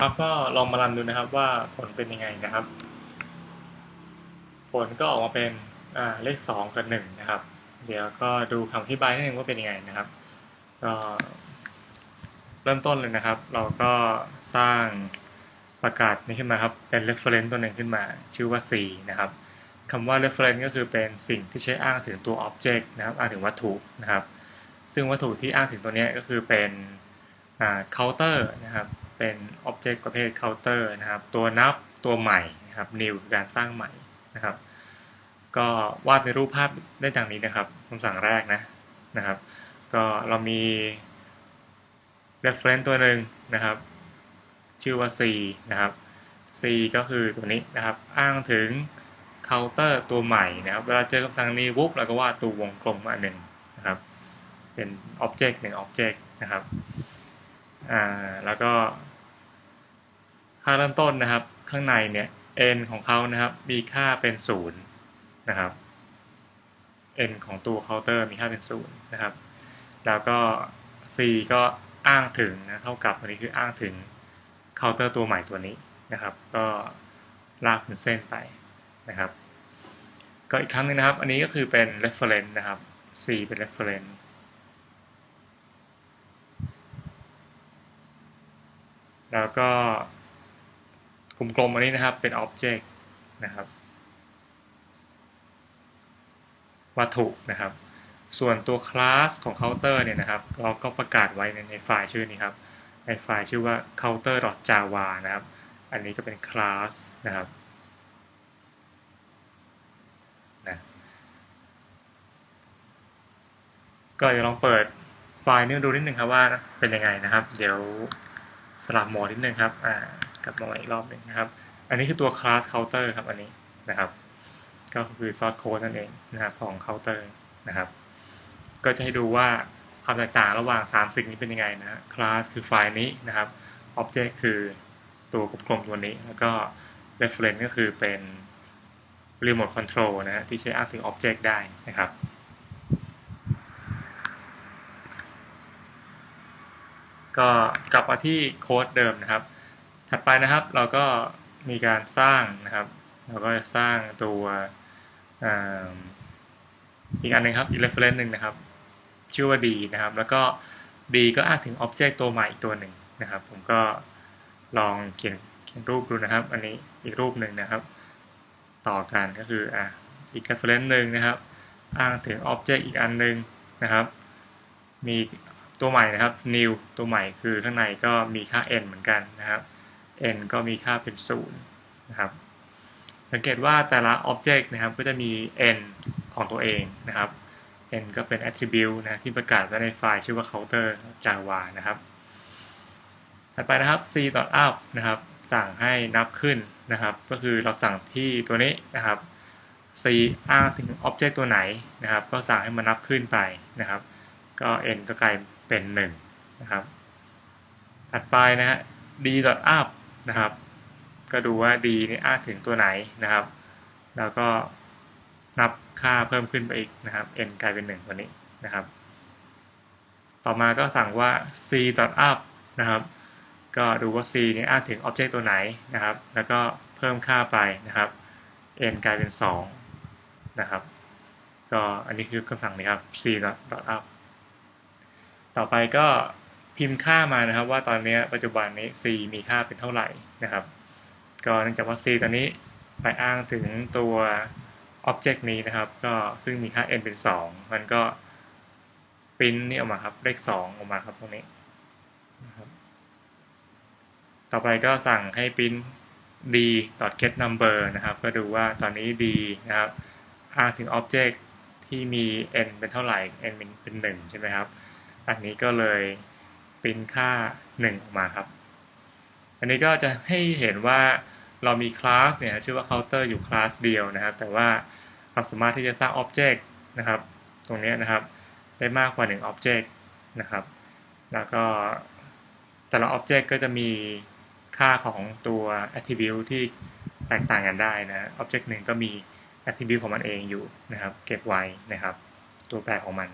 ครับก็ลองมารันดูนะครับว่าผลเป็นยังไงนะครับ ผลก็ออกมาเป็นเลข 2 กับ 1 นะครับ เดี๋ยวก็ดูคำอธิบายนิดนึงว่าเป็นยังไงนะครับก็เริ่มต้นเลยนะครับ เราก็สร้างประกาศนี้ขึ้นมาครับ เป็น reference ตัวหนึ่งขึ้นมา ชื่อว่า C นะครับคำว่า reference ก็คือเป็นสิ่งที่ใช้อ้างถึงตัว object นะครับ อ้างถึงวัตถุนะครับ ซึ่งวัตถุที่อ้างถึงตัวนี้ก็คือเป็น counter นะครับ เป็น object ประเภท counter นะครับ ตัวนับตัวใหม่นะครับ new การสร้างใหม่นะครับ ก็วาดในรูปภาพได้ดังนี้นะครับคำสั่งแรกนะนะครับ ก็เรามี reference ตัวหนึ่งนะครับ ชื่อว่า c นะครับ c ก็คือตัวนี้นะครับ อ้างถึง counter ตัวใหม่นะครับ เวลาเจอคำสั่งนี้ปุ๊บเราก็วาดตัววงกลมอันหนึ่งนะครับ เป็น object หนึ่ง object นะครับ อ่า แล้วก็ ค่าเริ่มต้นนะครับ ข้างในเนี่ย n ของเขานะครับ มีค่าเป็นศูนย์นะครับ n ของตัว counter มีค่าเป็นศูนย์นะครับ แล้วก็ c ก็อ้างถึงนะเท่ากับอันนี้คืออ้างถึง counter ตัวใหม่ตัวนี้นะครับ ก็ลากเป็นเส้นไปนะครับ ก็อีกครั้งนึงนะครับ อันนี้ก็คือเป็น reference นะครับ c เป็น reference แล้วก็ กลมๆอันนี้นะครับเป็น object นะครับวัตถุนะครับ ส่วนตัว class ของ counter เนี่ยนะครับ เราก็ประกาศไว้ในในไฟล์ชื่อนี้ครับ ในไฟล์ชื่อว่า counter.java นะครับ อันนี้ก็เป็น class นะครับนะก็จะลองเปิดไฟล์นี้ดูนิดนึงครับว่าเป็นยังไงนะครับ เดี๋ยวสลับโหมดนิดนึงครับอ่า กลับมาอีกรอบหนึ่งนะครับ อันนี้คือตัว class counter ครับอันนี้นะครับ ก็คือ source code นั่นเองนะครับของ counter นะครับ ก็จะให้ดูว่าความแตกต่างระหว่าง 3 สิ่งนี้เป็นยังไงนะ class คือไฟล์นี้นะครับ object คือตัวกลมๆตัวนี้ แล้วก็ reference ก็คือเป็น remote control นะฮะที่ใช้อ้างถึง object ได้นะครับก็กลับมาที่โค้ดเดิมนะครับ ถัดไปนะครับเราก็มีการสร้างนะครับ เราก็จะสร้างตัวอีกอันนึงครับอีก reference หนึ่งนะครับ ชื่อว่า d นะครับ แล้วก็ d ก็อ้างถึง object ตัวใหม่อีกตัวหนึ่งนะครับ ผมก็ลองเขียนเขียนรูปดูนะครับ อันนี้อีกรูปหนึ่งนะครับ ต่อกันก็คืออะอีก reference หนึ่งนะครับ อ้างถึง object อีกอันหนึ่งนะครับ มีตัวใหม่นะครับ new ตัวใหม่คือข้างในก็มีค่า n เหมือนกันนะครับ n ก็มีค่าเป็น0นะครับ สังเกตว่าแต่ละ object นะครับก็จะมี n ของตัวเองนะครับ n ก็เป็น attribute นะที่ประกาศไว้ในไฟล์ชื่อว่า counter java นะครับ ถัดไปนะครับ c.up นะครับ สั่งให้นับขึ้นนะครับ ก็คือเราสั่งที่ตัวนี้นะครับ c อ้างถึง object ตัวไหนนะครับ ก็สั่งให้มันนับขึ้นไปนะครับ ก็ n ก็กลายเป็น 1 นะครับ ถัดไปนะฮะ d.up นะครับ ก็ดูว่า d นี่อ้างถึงตัวไหนนะครับ แล้วก็นับค่าเพิ่มขึ้นไปอีกนะครับ n กลายเป็น1ตัวนี้นะครับ ต่อมาก็สั่งว่า c.up นะครับ ก็ดูว่า c นี่อ้างถึง object ตัวไหนนะครับ แล้วก็เพิ่มค่าไปนะครับ n กลายเป็น2นะครับ ก็อันนี้คือคำสั่งนี้ครับ c.up ต่อไปก็ พิมพ์ค่ามานะครับ ว่าตอนนี้ปัจจุบันนี้ c มีค่าเป็นเท่าไหร่นะครับ ก็เนื่องจากว่า c ตอนนี้ไปอ้างถึงตัว object นี้นะครับ ก็ซึ่งมีค่า n เป็น 2 มันก็ปริ้นนี่ออกมาครับ เลข 2 ออกมาครับตรงนี้นะครับต่อไปก็สั่งให้ปริ้น d get number นะครับ ก็ดูว่าตอนนี้ d นะครับอ้างถึง object ที่มี n เป็นเท่าไหร่ n เป็น1ใช่ไหมครับ อันนี้ก็เลย ปริ้นค่า 1 ออกมาครับ อันนี้ก็จะให้เห็นว่าเรามีคลาสเนี่ยชื่อว่า counter อยู่คลาสเดียวนะครับ แต่ว่าเราสามารถที่จะสร้าง object นะครับ ตรงนี้นะครับ ได้มากกว่า 1 object นะครับ แล้วก็แต่ละ object ก็จะมีค่าของตัว attribute ที่แตกต่างกันได้นะ object หนึ่งก็มี attribute ของมันเองอยู่นะครับ เก็บไว้นะครับ ตัวแปรของมัน